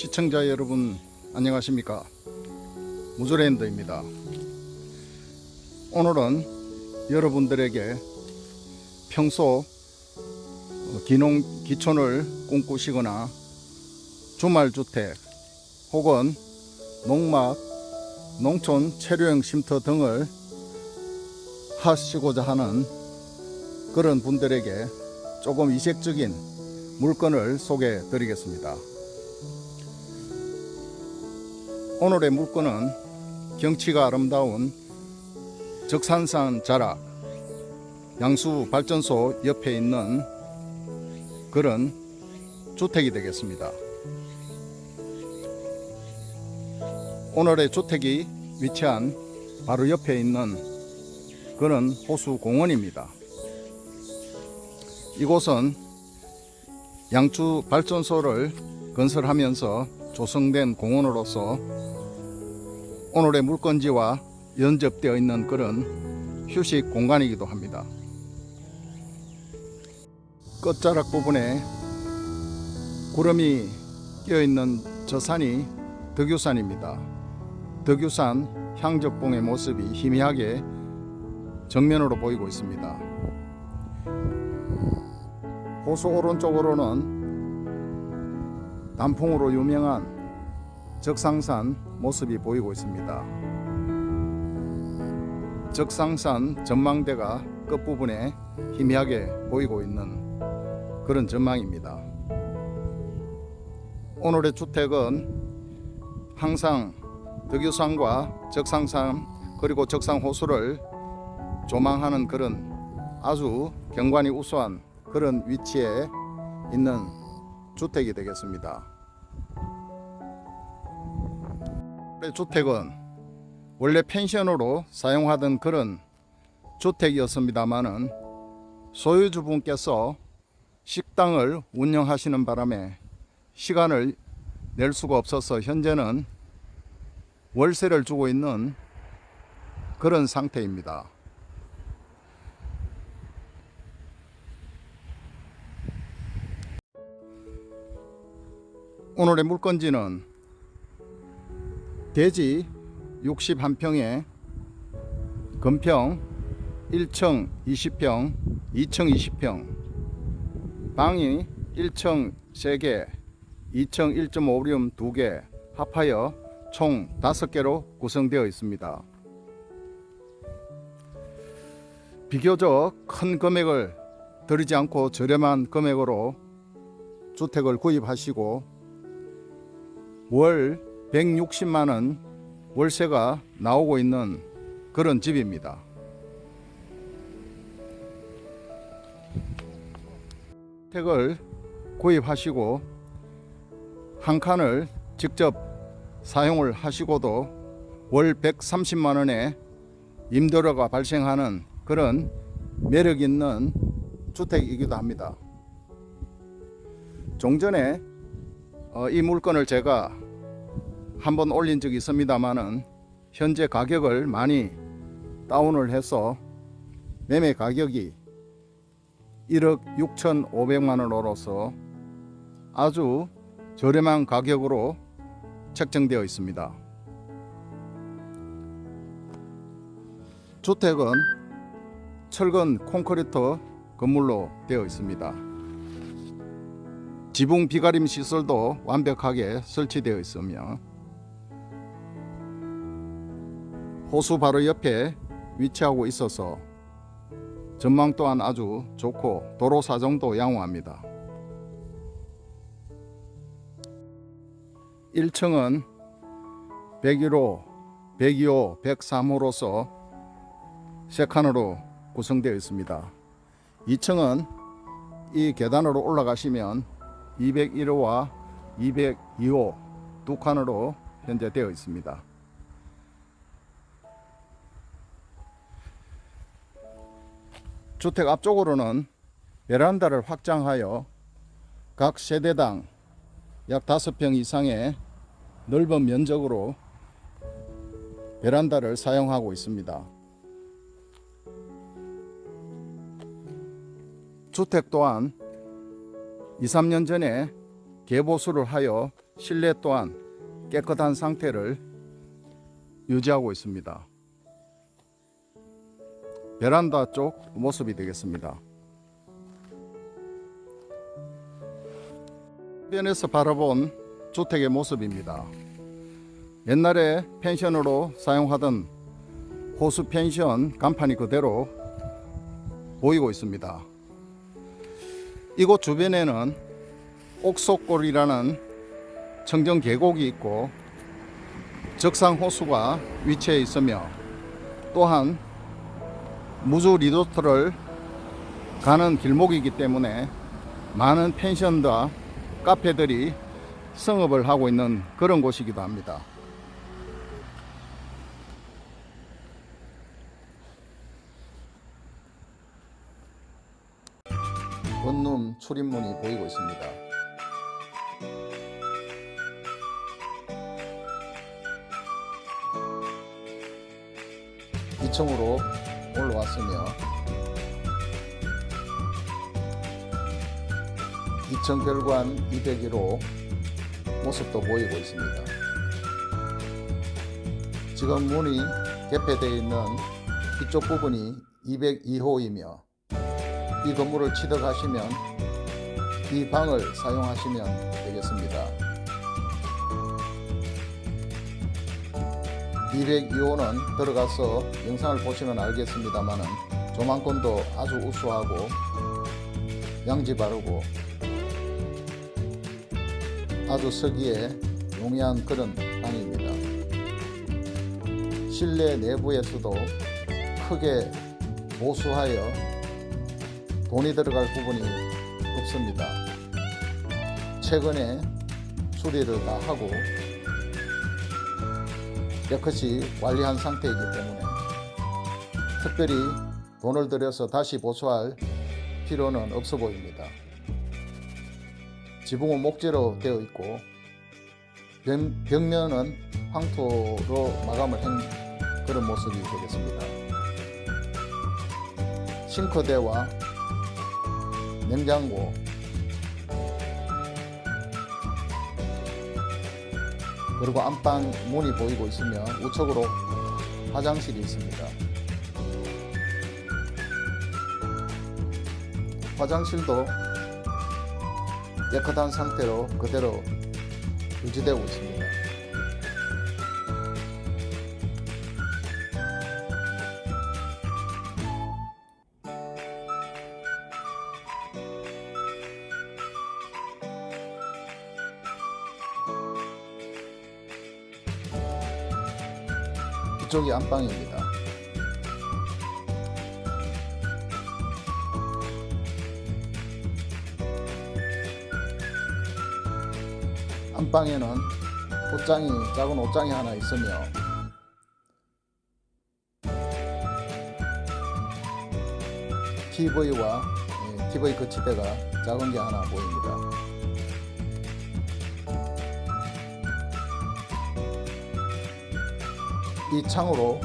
시청자 여러분 안녕하십니까 무즈랜드입니다 오늘은 여러분들에게 평소 어, 기농 기촌을 꿈꾸시거나 주말주택 혹은 농막 농촌 체류형 쉼터 등을 하시고자 하는 그런 분들에게 조금 이색적인 물건을 소개해 드리겠습니다. 오늘의 물건은 경치가 아름다운 적산산 자락 양수 발전소 옆에 있는 그런 주택이 되겠습니다. 오늘의 주택이 위치한 바로 옆에 있는 그런 호수 공원입니다. 이곳은 양주 발전소를 건설하면서 조성된 공원으로서 오늘의 물건지와 연접되어 있는 그런 휴식 공간이기도 합니다. 끝자락 부분에 구름이 끼어 있는 저 산이 덕유산입니다. 덕유산 향적봉의 모습이 희미하게 정면으로 보이고 있습니다. 호수 오른쪽으로는 단풍으로 유명한 적상산 모습이 보이고 있습니다. 적상산 전망대가 끝부분에 희미하게 보이고 있는 그런 전망입니다. 오늘의 주택은 항상 덕유산과 적상산 그리고 적상호수를 조망하는 그런 아주 경관이 우수한 그런 위치에 있는 주택이 되겠습니다. 이 주택은 원래 펜션으로 사용하던 그런 주택이었습니다만은 소유주분께서 식당을 운영하시는 바람에 시간을 낼 수가 없어서 현재는 월세를 주고 있는 그런 상태입니다. 오늘의 물건지는 대지 61평에 건평 1층 20평, 2층 20평, 방이 1층 3개, 2층 1.5룸 2개 합하여 총 5개로 구성되어 있습니다. 비교적 큰 금액을 들이지 않고 저렴한 금액으로 주택을 구입하시고 월 160만 원 월세가 나오고 있는 그런 집입니다. 주택을 구입하시고 한 칸을 직접 사용을 하시고도 월 130만 원의 임대료가 발생하는 그런 매력 있는 주택이기도 합니다. 종전에 어, 이 물건을 제가 한번 올린 적이 있습니다만은 현재 가격을 많이 다운을 해서 매매 가격이 1억 6천5백만 원으로서 아주 저렴한 가격으로 책정되어 있습니다. 주택은 철근 콘크리트 건물로 되어 있습니다. 지붕 비가림 시설도 완벽하게 설치되어 있으며 호수 바로 옆에 위치하고 있어서 전망 또한 아주 좋고 도로 사정도 양호합니다. 1층은 101호, 102호, 103호로서 세 칸으로 구성되어 있습니다. 2층은 이 계단으로 올라가시면 201호와 202호 두 칸으로 현재 되어 있습니다. 주택 앞쪽으로는 베란다를 확장하여 각 세대당 약 5평 이상의 넓은 면적으로 베란다를 사용하고 있습니다. 주택 또한 2, 3년 전에 개보수를 하여 실내 또한 깨끗한 상태를 유지하고 있습니다. 베란다 쪽 모습이 되겠습니다. 변에서 바라본 주택의 모습입니다. 옛날에 펜션으로 사용하던 호수 펜션 간판이 그대로 보이고 있습니다. 이곳 주변에는 옥석골이라는 청정 계곡이 있고 적상 호수가 위치해 있으며 또한 무주 리조트를 가는 길목이기 때문에 많은 펜션과 카페들이 성업을 하고 있는 그런 곳이기도 합니다. 원룸 출입문이 보이고 있습니다. 이층으로 올라왔으며 2층 별관 201호 모습도 보이고 있습니다. 지금 문이 개폐되어 있는 이쪽 부분이 202호이며 이 건물을 취득하시면 이 방을 사용하시면 되겠습니다. 202호는 들어가서 영상을 보시면 알겠습니다만은 조망권도 아주 우수하고 양지 바르고 아주 서기에 용이한 그런 방입니다. 실내 내부에서도 크게 보수하여 돈이 들어갈 부분이 없습니다. 최근에 수리를 다 하고 깨끗이 관리한 상태이기 때문에 특별히 돈을 들여서 다시 보수할 필요는 없어 보입니다. 지붕은 목재로 되어 있고 벽, 벽면은 황토로 마감을 한 그런 모습이 되겠습니다. 싱크대와 냉장고 그리고 안방 문이 보이고 있으며 우측으로 화장실이 있습니다. 화장실도 깨끗한 상태로 그대로 유지되고 있습니다. 이쪽이 안방입니다. 안방에는 옷장이 작은 옷장이 하나 있으며 TV와 TV 거치대가 작은 게 하나 보입니다. 이 창으로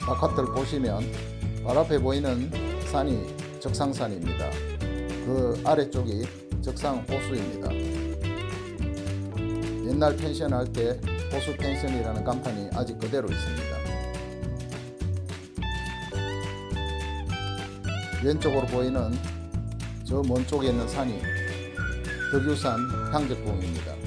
바깥을 보시면 발 앞에 보이는 산이 적상산입니다. 그 아래쪽이 적상 호수입니다. 옛날 펜션 할 때 호수 펜션이라는 간판이 아직 그대로 있습니다. 왼쪽으로 보이는 저 먼 쪽에 있는 산이 덕유산 향적봉입니다.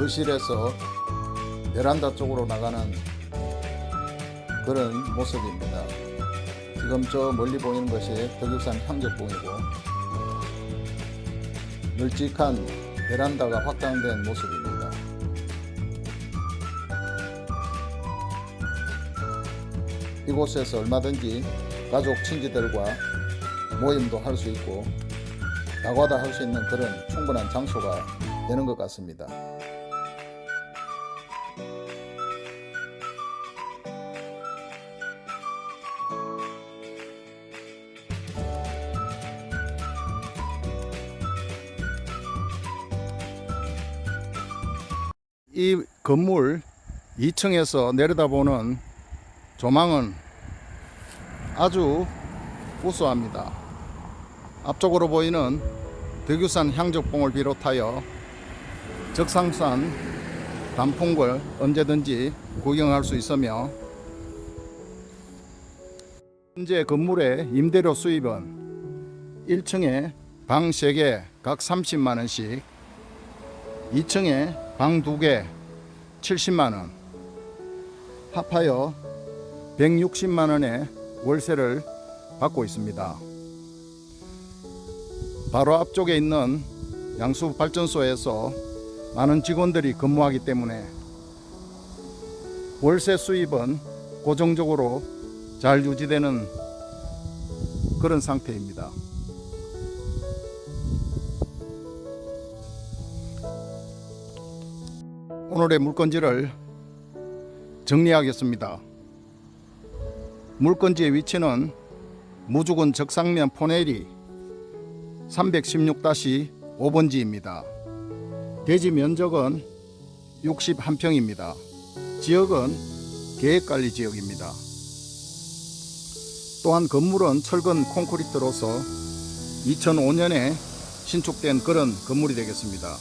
거실에서 베란다 쪽으로 나가는 그런 모습입니다. 지금 저 멀리 보이는 것이 덕육산 향적봉이고 널찍한 베란다가 확장된 모습입니다. 이곳에서 얼마든지 가족 친지들과 모임도 할 수 있고 다과다 할 수 있는 그런 충분한 장소가 되는 것 같습니다. 이 건물 2층에서 내려다보는 조망은 아주 우수합니다. 앞쪽으로 보이는 덕유산 향적봉을 비롯하여 적상산 단풍을 언제든지 구경할 수 있으며 현재 건물의 임대료 수입은 1층에 방 3개 각 30만 원씩 2층에 방 2개 70만 원 합하여 160만 원의 월세를 받고 있습니다. 바로 앞쪽에 있는 양수 발전소에서 많은 직원들이 근무하기 때문에 월세 수입은 고정적으로 잘 유지되는 그런 상태입니다. 오늘의 물건지를 정리하겠습니다. 물건지의 위치는 무주군 적상면 포내리 316-5번지입니다. 대지 면적은 61평입니다. 지역은 계획관리 지역입니다. 또한 건물은 철근 콘크리트로서 2005년에 신축된 그런 건물이 되겠습니다.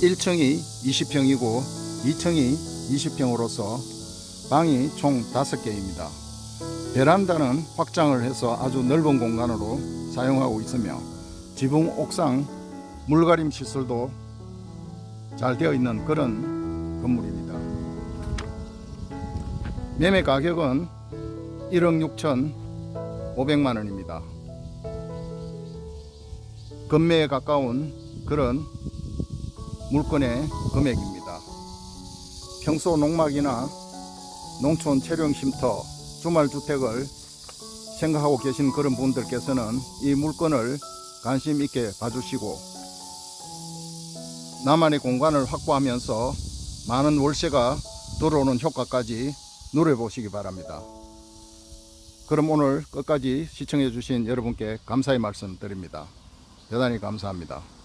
1층이 20평이고 2층이 20평으로서 방이 총 5개입니다. 베란다는 확장을 해서 아주 넓은 공간으로 사용하고 있으며 지붕 옥상 물가림 시설도 잘 되어 있는 그런 건물입니다. 매매 가격은 1억 6천 5백만 원입니다. 건매에 가까운 그런 물건의 금액입니다. 평소 농막이나 농촌 체령 쉼터, 주말 주택을 생각하고 계신 그런 분들께서는 이 물건을 관심 있게 봐주시고 나만의 공간을 확보하면서 많은 월세가 들어오는 효과까지 누려보시기 바랍니다. 그럼 오늘 끝까지 시청해 주신 여러분께 감사의 말씀 드립니다. 대단히 감사합니다.